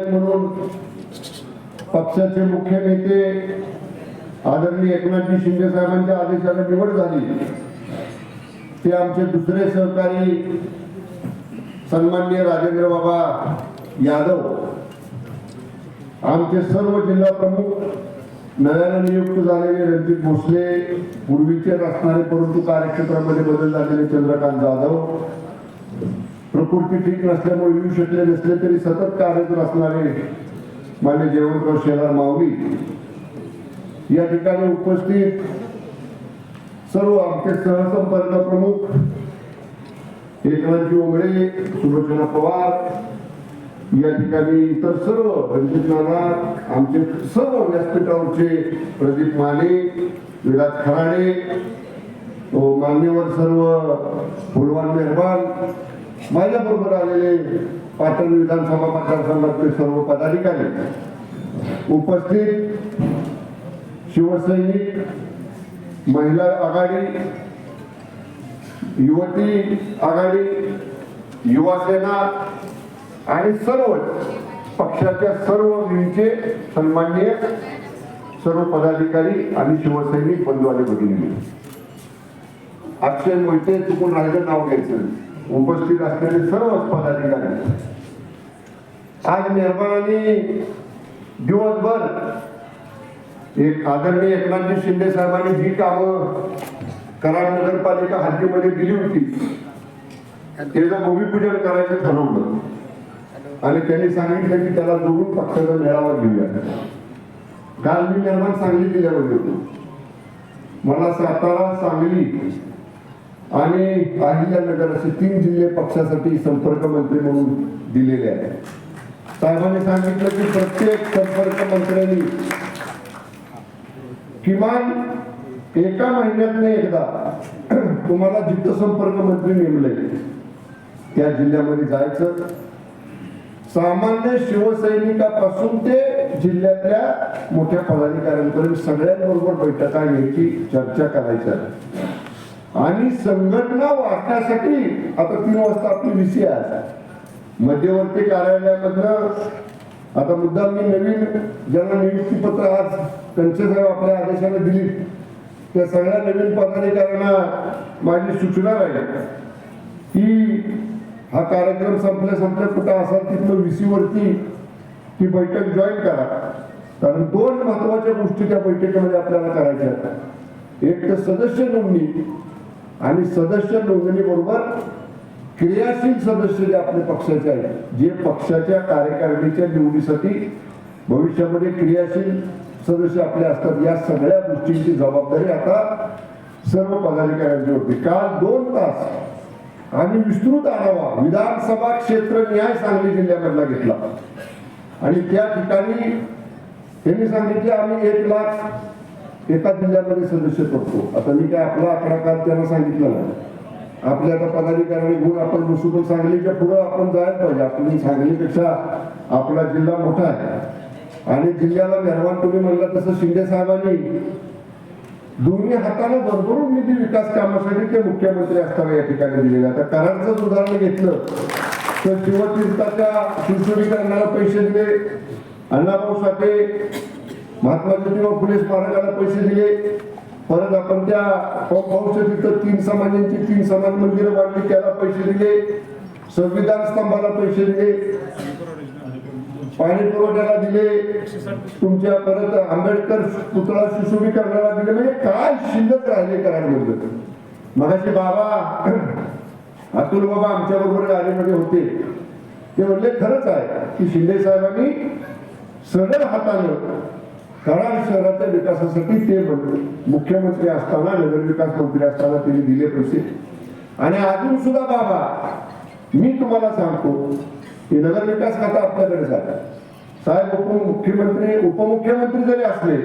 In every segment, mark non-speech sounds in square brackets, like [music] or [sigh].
म्हणून पक्षाचे मुख्य नेते आदरणीय एकनाथजी शिंदे साहेबांच्या आदेशाने निवड झाली. ते आमचे दुसरे सहकारी सन्माननीय राजेंद्र बाबा यादव आमचे सर्व जिल्हा प्रमुख नव्यानं नियुक्त झालेले रणजित भोसले पूर्वीचे असणारे परंतु कार्यक्षेत्रामध्ये बदल झालेले चंद्रकांत जाधव प्रकृती ठीक नसल्यामुळे येऊ शकले नसले तरी सतत कार्यरत असणारे मान्य जयवंतराव शेलार माऊली या ठिकाणी उपस्थित सर्व आमचे सहसंपर्क प्रमुख एकनाथजी ओंगळे सुलोचना पवार या ठिकाणी इतर सर्व रणजित नाना आमचे सर्व व्यासपीठावरचे प्रदीप माने विराज खराडे मान्यवर सर्व फुलवान मेहरबान माझ्या बरोबर आलेले पाटण विधानसभा मतदारसंघातले सर्व पदाधिकारी उपस्थित शिवसैनिक महिला आघाडी युवती आघाडी युवा सेना आणि सर्व पक्षाच्या सर्व विंगचे सन्माननीय सर्व पदाधिकारी आणि शिवसैनिक बंधू आणि भगिनी अक्षय मोहिते चुकून राहिलं नाव घ्यायचं. उपस्थित असलेले सर्व पदाधिकारी आज मेहरबानी दिवसभर एक आदरणीय एकनाथजी शिंदे साहेबांनी जी कामं कराड नगरपालिका हद्दीमध्ये दिली होती त्याचं भूमिपूजन करायचं ठरवलं आणि त्यांनी सांगितलं की त्याला जोडून पक्षाचा मेळावा घेऊया काल मी निर्माण सांगली जिल्ह्यामध्ये होतो मला सातारा सांगली आणि अहिल्यानगर असे तीन जिल्हे पक्षासाठी संपर्क मंत्री म्हणून दिलेले आहेत. साहेबांनी सांगितलं की प्रत्येक संपर्क मंत्र्यांनी किमान एका महिन्यात एकदा [clears throat] तुम्हाला जिथं संपर्क मंत्री नेमले त्या जिल्ह्यामध्ये जायचं. सामान्य शिवसैनिकापासून ते जिल्ह्यातल्या मोठ्या पदाधिकाऱ्यांपर्यंत सगळ्यांबरोबर बैठका घ्यायची चर्चा करायच्या आणि संघटना वाचण्यासाठी आता तीन वाजता आपली विसी आहे मध्यवर्ती कार्यालयामधनं आता मुद्दा मी नवीन ज्यांना नियुक्तीपत्र आज त्यांचे साहेब आपल्या आदेशाने दिली त्या सगळ्या नवीन पदाधिकाऱ्यांना माझी सूचना राहील. की हा कार्यक्रम संपल्या संपल्या कुठं असाल तिथलं व्हीसी वरती ती बैठक जॉईन करा. कारण दोन महत्त्वाच्या गोष्टी त्या बैठकीमध्ये आपल्याला करायच्या आहेत. एक तर सदस्य नोंदणी आणि सदस्य नोंदणीबरोबर क्रियाशील सदस्य जे आपले पक्षाचे आहेत जे पक्षाच्या कार्यकारिणीच्या निवडीसाठी भविष्यामध्ये क्रियाशील सदस्य आपले असतात या सगळ्या गोष्टींची जबाबदारी आता सर्व पदाधिकाऱ्यांची होती. काल दोन तास आणि विस्तृत आढावा विधानसभा क्षेत्र न्याय सांगली जिल्ह्यामधला घेतला. आणि त्या ठिकाणी त्यांनी सांगितले आम्ही एक लाख एका जिल्ह्यामध्ये सदस्य करतो. आता मी काय आपला आकडा काल त्यांना सांगितलं नाही. आपल्या आता पदाधिकाऱ्यांनी गुण आपण बसून सांगलीच्या पुढं आपण जायला पाहिजे. आपली सांगलीपेक्षा आपला जिल्हा मोठा आहे. आणि जिल्ह्याला मेहरवान तुम्ही म्हणला तसं शिंदे साहेबांनी दोन्ही हाताने भरभरून निधी विकास कामासाठी ते मुख्यमंत्री असताना या ठिकाणी दिलेले. आता कराडचं उदाहरण घेतलं. तर शिवतीर्थाच्या सुशोभीकरणाला पैसे दिले. अण्णाभाऊ साठे महात्मा ज्योतिबा फुले स्मारकाला पैसे दिले. परत आपण त्या पाऊस तिथं तीन समाजांची तीन समान मंदिरं बांधली त्याला पैसे दिले. संविधान स्तंभाला पैसे दिले. पाणी पुरवठ्याला दिले. तुमच्या परत आंबेडकर पुतळा सुशोभीकरणाला दिले. म्हणजे काय शिल्लक राहिले कराडमधलं मगाशी बाबा अतुल बाबा आमच्या बरोबर गाडीमध्ये होते. ते म्हणले खरंच आहे की शिंदे साहेबांनी सरळ हातानं कराड शहराच्या विकासासाठी ते मुख्यमंत्री असताना नगरविकास मंत्री असताना त्यांनी दिले पैसे. आणि अजून सुद्धा बाबा मी तुम्हाला सांगतो की नगरविकास खाता आपल्याकडे झाला. साहेब उपमुख्यमंत्री उपमुख्यमंत्री जरी असले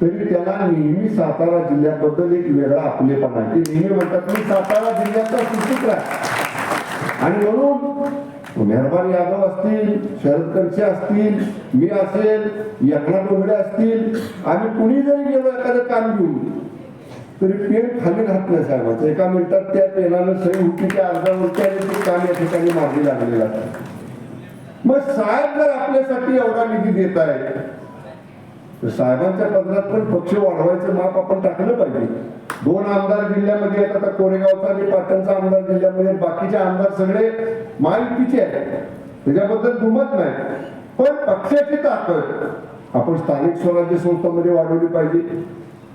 तरी त्याला नेहमी सातारा जिल्ह्याबद्दल एक वेगळा आपलेपणा आहे. ते नेहमी म्हणतात मी सातारा जिल्ह्याचा सुचित्र आहे. आणि म्हणून मेहरबान यादव असतील शरद कंचे असतील मी असेल एकनाथ डोंगरे असतील आम्ही कुणी जरी गेलो एखादं काम घेऊन तरी पेन खाली घातलं साहेबांचं एका मिनिटात त्या पेनानं सही होती त्या अर्जावरती आणि ते काम या ठिकाणी मार्गी लागलेलं असतं मग साहेब जर आपल्यासाठी एवढा निधी देत आहे तर साहेबांच्या पदरात पण पक्ष वाढवायचं माप आपण टाकलं पाहिजे. दोन आमदार जिल्ह्यामध्ये येतात आता कोरेगावचा आणि पाटणचा आमदार जिल्ह्यामध्ये बाकीचे आमदार सगळे महायुतीचे आहेत. त्याच्याबद्दल दुमत नाही. पण पक्षाची ताकद आपण स्थानिक स्वराज्य संस्थांमध्ये वाढवली पाहिजे.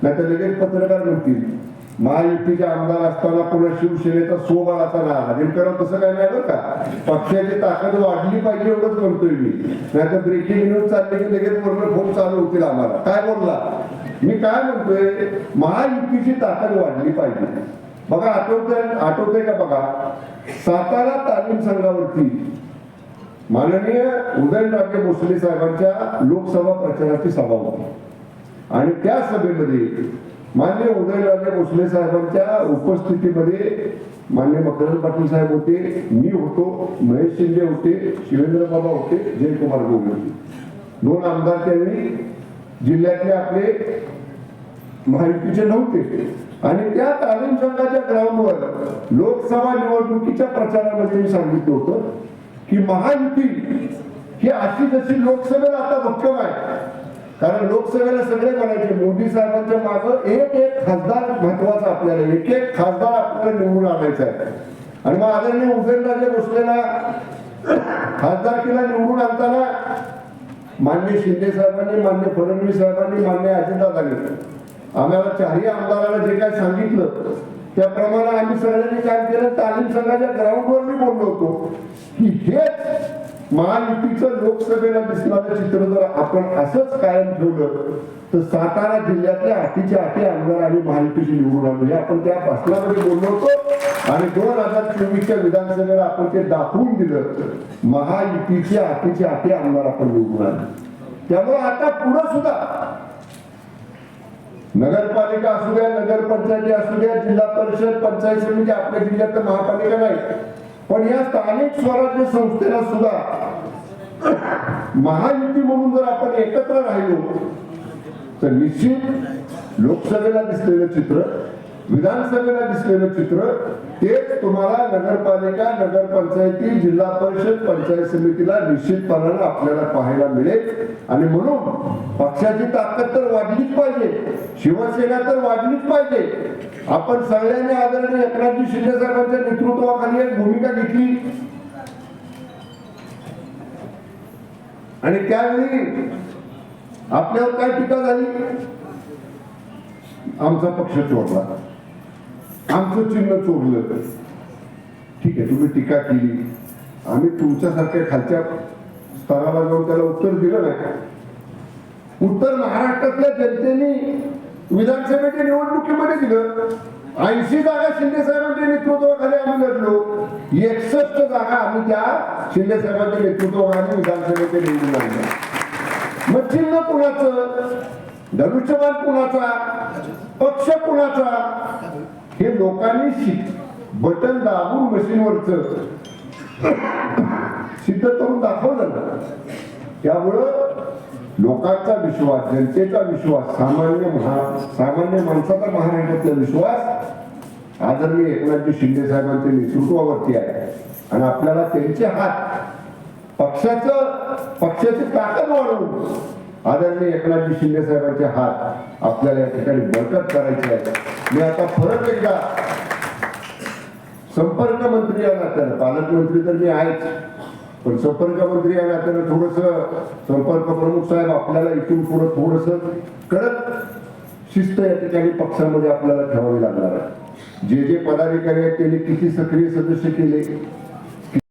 नाहीतर लगेच पत्रकार म्हणतील महायुतीचे आमदार असताना पुन्हा शिवसेनेचा सोबाळाचा नारा नेमकं तसं काय नाही बरं का. पक्षाची ताकद वाढली पाहिजे एवढंच म्हणतोय मी. नाहीतर ब्रेकिंग न्यूज चालली की लगेच वरून फोन चालू होतील आम्हाला. काय बोलला? मी काय म्हणतोय महायुतीची ताकद वाढली पाहिजे. बघा आठवतंय आठवतंय का बघा? सातारा तालीम संघावरती माननीय उदयनराजे भोसले साहेबांच्या लोकसभा प्रचाराची सभा होती. आणि त्या सभेमध्ये मान्य उदयनराजे भोसले साहेबांच्या उपस्थितीमध्ये मान्य मकरंद पाटील साहेब होते मी होतो महेश शिंदे होते शिवेंद्र बाबा होते जयकुमार गोगे होते. दोन आमदार त्यांनी जिल्ह्यातले आपले महायुतीचे नव्हते. आणि त्या तालीम संघाच्या ग्राउंडवर लोकसभा निवडणुकीच्या प्रचारामध्ये मी सांगितलं होतं की महायुती ही अशी जशी लोकसभेला आता भक्कम आहे. कारण लोकसभेला सगळे म्हणायचे मोदी साहेबांच्या माग एक एक खासदार महत्त्वाचा आपल्याला एक एक खासदार आपल्याला निवडून आणायचा आहे. आणि मग आदरणीय उदयनराजे भोसलेला खासदारकीला निवडून आणताना मान्य शिंदे साहेबांनी मान्य फडणवीस साहेबांनी मान्य अजितदादांनी आम्हाला चारही आमदाराला जे काय सांगितलं त्याप्रमाणे आम्ही सगळ्यांनी काय केलं. तालीम संघाच्या ग्राउंडवर मी बोललो होतो. की हेच महायुतीचं लोकसभेला दिसणारं चित्र जर आपण असंच कायम ठेवलं तर सातारा जिल्ह्यातल्या आठीचे आठी आमदार आणि महायुतीशी निवडून आणले आपण त्या भाषणामध्ये बोललो होतो. आणि दोन हजार चोवीसच्या विधानसभेला आपण ते दाखवून दिलं. महायुतीचे आठीचे आठी आमदार आपण निवडून आणले त्यामुळे आता पुढं सुद्धा नगरपालिका असू द्या नगरपंचायती असू द्या जिल्हा परिषद पंचायत समिती आपल्या जिल्ह्यात तर महापालिका नाही. पण या स्थानिक स्वराज्य संस्थेला सुद्धा महायुती म्हणून जर आपण एकत्र राहिलो तर निश्चित लोकसभेला दिसलेलं चित्र विधानसभेला दिसलेलं चित्र तेच तुम्हाला नगरपालिका नगरपंचायती जिल्हा परिषद पंचायत समितीला निश्चितपणानं आपल्याला पाहायला मिळेल. आणि म्हणून पक्षाची ताकद तर वाढलीच पाहिजे शिवसेना तर वाढलीच पाहिजे. आपण सगळ्यांनी आदरणीय एकनाथजी शिंदे साहेबांच्या नेतृत्वाखाली एक भूमिका घेतली. आणि त्यावेळी आपल्यावर काय टीका झाली? आमचा पक्ष चोरला आमचं चिन्ह चोरलं ठीक आहे तुम्ही टीका केली. आम्ही तुमच्यासारख्या खालच्या स्तराला जाऊन त्याला उत्तर दिलं नाही उत्तर महाराष्ट्रातल्या जनतेने विधानसभेच्या निवडणुकीमध्ये दिलं. ऐंशी जागा शिंदे साहेबांच्या नेतृत्वाखाली आम्ही लढलो. एकसष्ट जागा आम्ही त्या शिंदे साहेबांच्या नेतृत्वाखाली विधानसभेचे निवडून आणल्या. मग चिन्ह कुणाचं? धनुष्यबाण कुणाचा? पक्ष कुणाचा? हे लोकांनी शिक बटन दाबून मशीनवरच सिद्ध करून दाखवलं त्यामुळं लोकांचा विश्वास जनतेचा विश्वास सामान्य महा सामान्य माणसाचा महाराष्ट्रातला विश्वास आदरणीय एकनाथजी शिंदे साहेबांच्या नेतृत्वावरती आहे. आणि आपल्याला त्यांचे हात पक्षाचं पक्षाची ताकद वाढवून आदरणीय एकनाथजी शिंदे साहेबांचे हात आपल्याला या ठिकाणी बळकट करायचे आहेत. मी आता परत एकदा संपर्क मंत्री या नात्यानं पालकमंत्री तर मी आहेच पण संपर्क मंत्री या नात्यानं थोडस संपर्क प्रमुख साहेब आपल्याला इथून पुढे थोडस कडक शिस्त या ठिकाणी पक्षामध्ये आपल्याला ठेवावी लागणार आहे. जे जे पदाधिकारी आहेत त्यांनी किती सक्रिय सदस्य केले